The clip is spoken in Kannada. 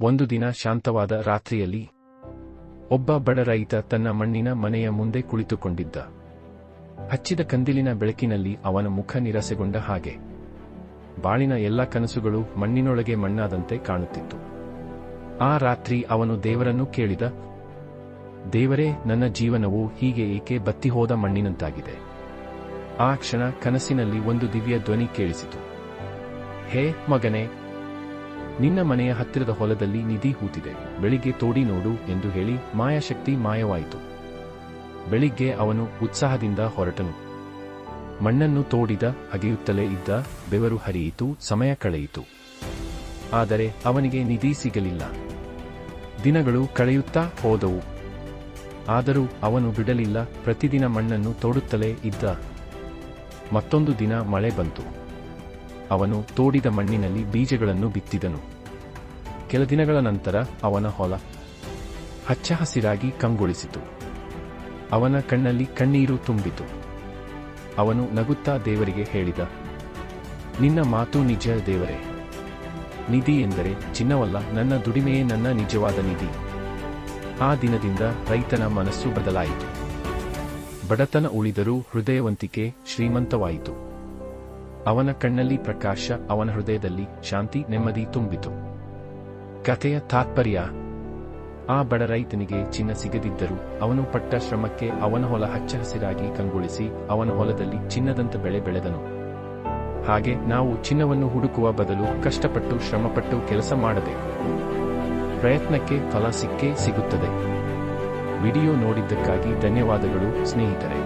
ಒಂದು ದಿನ ಶಾಂತವಾದ ರಾತ್ರಿಯಲ್ಲಿ ಒಬ್ಬ ಬಡ ರೈತ ತನ್ನ ಮಣ್ಣಿನ ಮನೆಯ ಮುಂದೆ ಕುಳಿತುಕೊಂಡಿದ್ದ. ಹಚ್ಚಿದ ಕಂದಿಲಿನ ಬೆಳಕಿನಲ್ಲಿ ಅವನ ಮುಖ ನಿರಸೆಗೊಂಡ ಹಾಗೆ. ಬಾಳಿನ ಎಲ್ಲ ಕನಸುಗಳು ಮಣ್ಣಿನೊಳಗೆ ಮಣ್ಣಾದಂತೆ ಕಾಣುತ್ತಿತ್ತು. ಆ ರಾತ್ರಿ ಅವನು ದೇವರನ್ನು ಕೇಳಿದ, ದೇವರೇ, ನನ್ನ ಜೀವನವು ಹೀಗೆ ಏಕೆ ಬತ್ತಿಹೋದ ಮಣ್ಣಿನಂತಾಗಿದೆ? ಆ ಕ್ಷಣ ಕನಸಿನಲ್ಲಿ ಒಂದು ದಿವ್ಯ ಧ್ವನಿ ಕೇಳಿಸಿತು. ಹೇ ಮಗನೇ ನಿನ್ನ ಮನೆಯ ಹತ್ತಿರದ ಹೊಲದಲ್ಲಿ ನಿಧಿ ಹೂತಿದೆ. ಬೆಳಿಗ್ಗೆ ತೋಡಿ ನೋಡು ಎಂದು ಹೇಳಿ ಮಾಯಾಶಕ್ತಿ ಮಾಯವಾಯಿತು. ಬೆಳಿಗ್ಗೆ ಅವನು ಉತ್ಸಾಹದಿಂದ ಹೊರಟನು. ಮಣ್ಣನ್ನು ತೋಡಿದ ಅಗೆಯುತ್ತಲೇ ಇದ್ದ ಬೆವರು ಹರಿಯಿತು, ಸಮಯ ಕಳೆಯಿತು. ಆದರೆ ಅವನಿಗೆ ನಿಧಿ ಸಿಗಲಿಲ್ಲ. ದಿನಗಳು ಕಳೆಯುತ್ತಾ ಹೋದವು. ಆದರೂ ಅವನು ಬಿಡಲಿಲ್ಲ, ಪ್ರತಿದಿನ ಮಣ್ಣನ್ನು ತೋಡುತ್ತಲೇ ಇದ್ದ. ಮತ್ತೊಂದು ದಿನ ಮಳೆ ಬಂತು. ಅವನು ತೋಡಿದ ಮಣ್ಣಿನಲ್ಲಿ ಬೀಜಗಳನ್ನು ಬಿತ್ತಿದನು. ಕೆಲ ದಿನಗಳ ನಂತರ ಅವನ ಹೊಲ ಹಚ್ಚ ಹಸಿರಾಗಿ ಕಂಗೊಳಿಸಿತು. ಅವನ ಕಣ್ಣಲ್ಲಿ ಕಣ್ಣೀರು ತುಂಬಿತು. ಅವನು ನಗುತ್ತಾ ದೇವರಿಗೆ ಹೇಳಿದ, ನಿನ್ನ ಮಾತು ನಿಜ ದೇವರೇ. ನಿಧಿ ಎಂದರೆ ಚಿನ್ನವಲ್ಲ, ನನ್ನ ದುಡಿಮೆಯೇ ನನ್ನ ನಿಜವಾದ ನಿಧಿ. ಆ ದಿನದಿಂದ ರೈತನ ಮನಸ್ಸು ಬದಲಾಯಿತು. ಬಡತನ ಉಳಿದರೂ ಹೃದಯವಂತಿಕೆ ಶ್ರೀಮಂತವಾಯಿತು. ಅವನ ಕಣ್ಣಲ್ಲಿ ಪ್ರಕಾಶ, ಅವನ ಹೃದಯದಲ್ಲಿ ಶಾಂತಿ, ನೆಮ್ಮದಿ ತುಂಬಿತು. ಕಥೆಯ ತಾತ್ಪರ್ಯ. ಆ ಬಡ ರೈತನಿಗೆ ಚಿನ್ನ ಸಿಗದಿದ್ದರೂ ಅವನು ಪಟ್ಟ ಶ್ರಮಕ್ಕೆ ಅವನ ಹೊಲ ಹಚ್ಚ ಹಸಿರಾಗಿ ಕಂಗೊಳಿಸಿ ಅವನ ಹೊಲದಲ್ಲಿ ಚಿನ್ನದಂತ ಬೆಳೆ ಬೆಳೆದನು. ಹಾಗೆ ನಾವು ಚಿನ್ನವನ್ನು ಹುಡುಕುವ ಬದಲು ಕಷ್ಟಪಟ್ಟು ಶ್ರಮಪಟ್ಟು ಕೆಲಸ ಮಾಡಬೇಕು ಪ್ರಯತ್ನಕ್ಕೆ ಫಲ ಸಿಕ್ಕೇ ಸಿಗುತ್ತದೆ. ವಿಡಿಯೋ ನೋಡಿದ್ದಕ್ಕಾಗಿ ಧನ್ಯವಾದಗಳು ಸ್ನೇಹಿತರೆ.